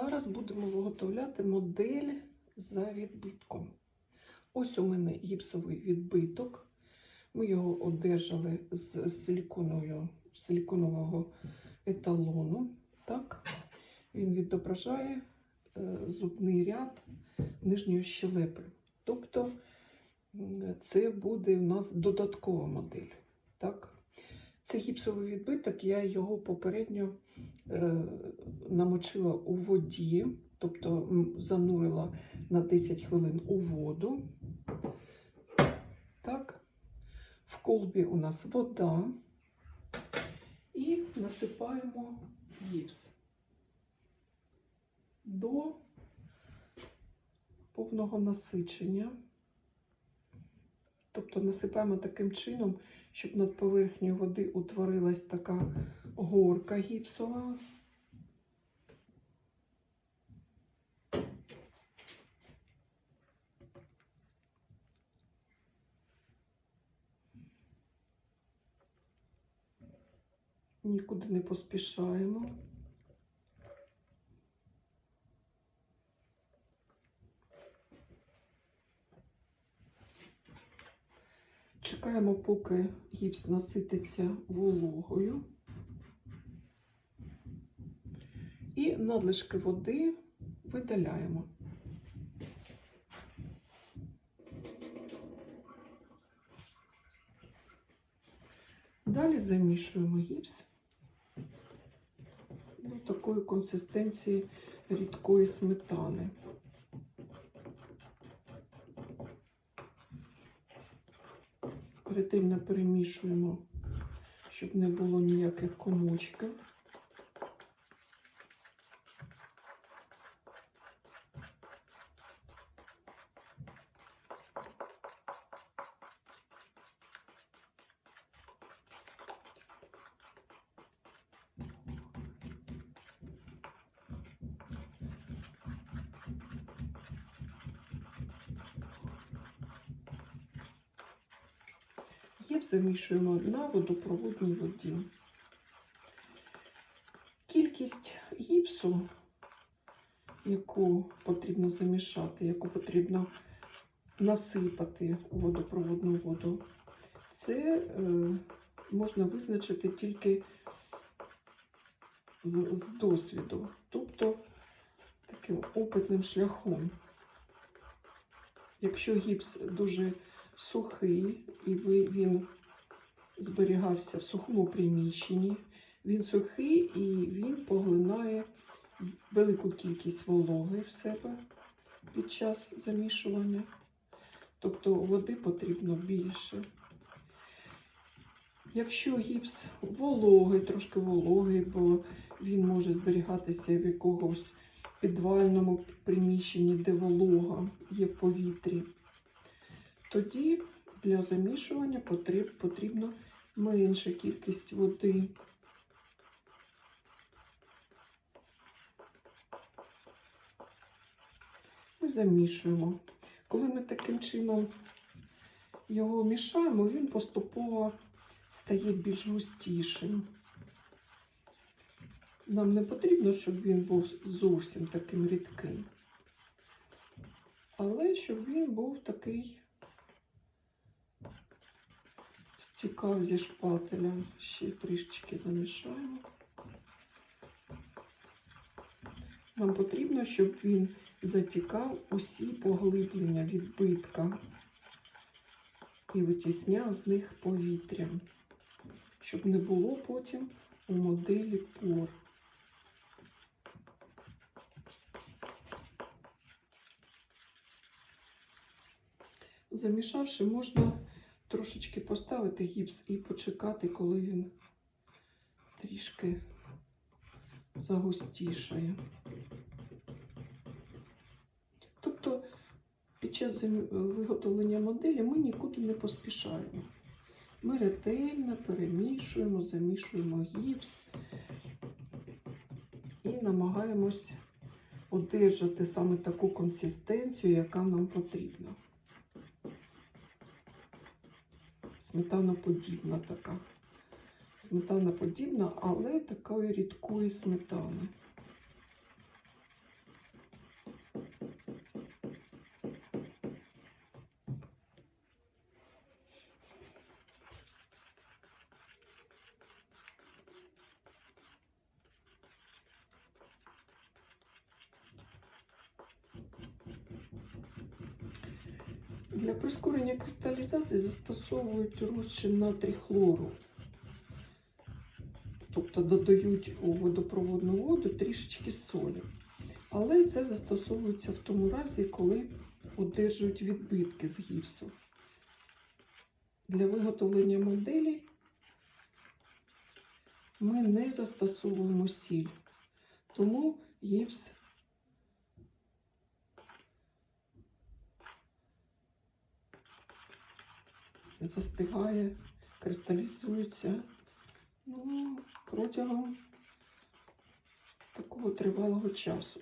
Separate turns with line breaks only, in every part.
Зараз будемо виготовляти модель за відбитком. Ось у мене гіпсовий відбиток. Ми його одержали з силіконового, еталону. Так? Він відображає е, зубний ряд нижньої щелепи. Тобто це буде у нас додаткова модель. Це гіпсовий відбиток, я його попередньо е, намочила у воді, тобто занурила на 10 хвилин у воду. Так. В колбі у нас вода і насипаємо гіпс до повного насичення. Тобто насипаємо таким чином, щоб над поверхнею води утворилась така горка гіпсова. Нікуди не поспішаємо. Чекаємо, поки гіпс насититься вологою. І надлишки води видаляємо. Далі замішуємо гіпс до такої консистенції рідкої сметани. Ретельно перемішуємо, щоб не було ніяких комочків. Гіпс замішуємо на водопроводній воді. Кількість гіпсу, яку потрібно замішати, яку потрібно насипати у водопроводну воду, це е, можна визначити тільки з досвіду, тобто таким опитним шляхом. Якщо гіпс дуже сухий, і він зберігався в сухому приміщенні. Він сухий і він поглинає велику кількість вологи в себе під час замішування. Тобто води потрібно більше. Якщо гіпс вологий, трошки вологий, бо він може зберігатися в якогось підвальному приміщенні, де волога є в повітрі, тоді для замішування потріб, потрібно менша кількість води. Ми замішуємо. Коли ми таким чином його мішаємо, він поступово стає більш густішим. Нам не потрібно, щоб він був зовсім таким рідким, але щоб він був такий стікав зі шпателя. Ще трішечки замішаємо. Нам потрібно, щоб він затікав усі поглиблення відбитка і витісняв з них повітря, щоб не було потім у моделі пор. Замішавши, можна трошечки поставити гіпс і почекати, коли він трішки загустішає. Тобто під час виготовлення моделі ми нікуди не поспішаємо. Ми ретельно перемішуємо, замішуємо гіпс і намагаємось одержати саме таку консистенцію, яка нам потрібна. Сметаноподібна така. Сметана подібна, але такої рідкої сметани. Для прискорення кристалізації застосовують розчин натрій хлору. Тобто додають у водопроводну воду трішечки солі. Але це застосовується в тому разі, коли одержують відбитки з гіпсу. Для виготовлення моделі ми не застосовуємо сіль, тому гіпс застигає, кристалізується ну, протягом такого тривалого часу.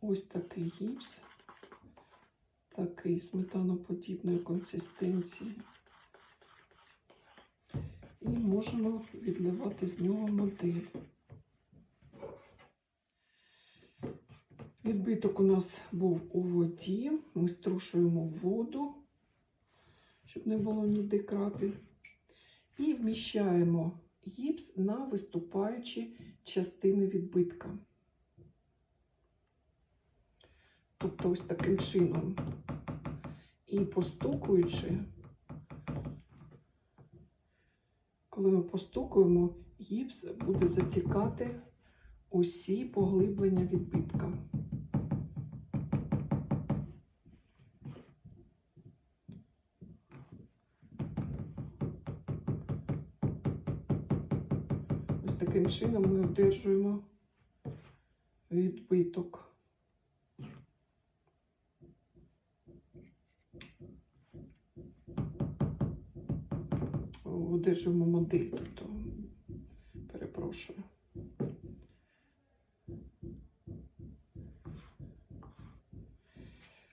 Ось такий гіпс, такий сметаноподібної консистенції. І можемо відливати з нього модель. Відбиток у нас був у воді. Ми струшуємо воду, щоб не було ніде крапель. І вміщаємо гіпс на виступаючі частини відбитка. Тобто ось таким чином. І постукуючи, коли ми постукуємо, гіпс буде затікати усі поглиблення відбитка. Таким чином ми одержуємо відбиток. Одержуємо модель, тобто, перепрошую.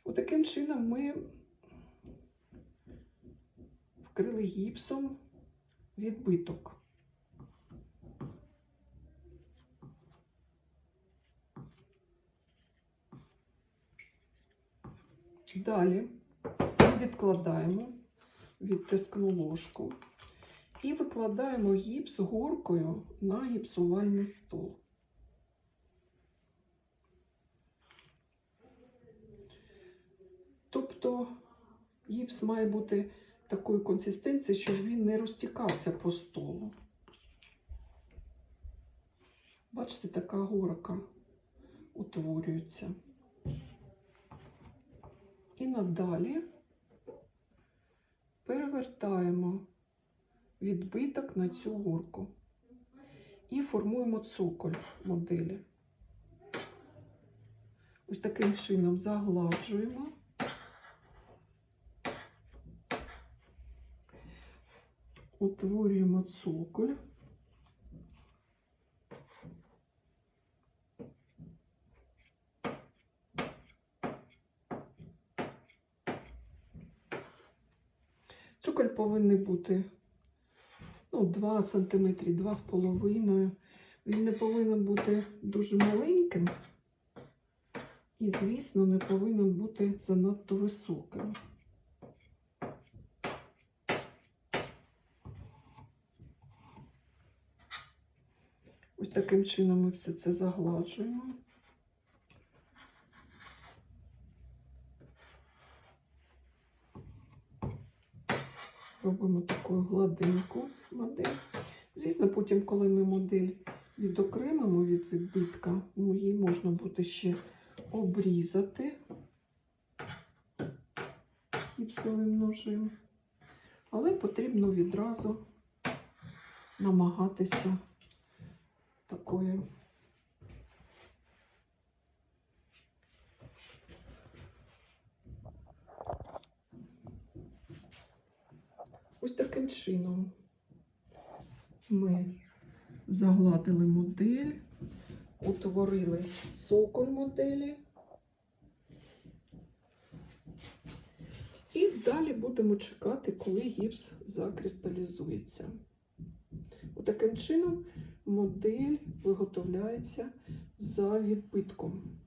Отаким чином ми вкрили гіпсом відбиток. Далі відкладаємо відтискну ложку і викладаємо гіпс горкою на гіпсувальний стол. Тобто гіпс має бути такої консистенції, щоб він не розтікався по столу. Бачите, така горка утворюється. І надалі перевертаємо відбиток на цю горку і формуємо цоколь моделі. Ось таким чином загладжуємо. Утворюємо цоколь. Цоколь повинен бути ну, 2 см, 2,5 Він не повинен бути дуже маленьким і, звісно, не повинен бути занадто високим. Ось таким чином ми все це загладжуємо. Робимо таку гладеньку модель. Звісно, потім, коли ми модель відокремимо від відбитка, ну, її можна буде ще обрізати гіпсовим ножем. Але потрібно відразу намагатися такою ось таким чином ми загладили модель, утворили соколь моделі. І далі будемо чекати, коли гіпс закристалізується. Отаким чином модель виготовляється за відбитком.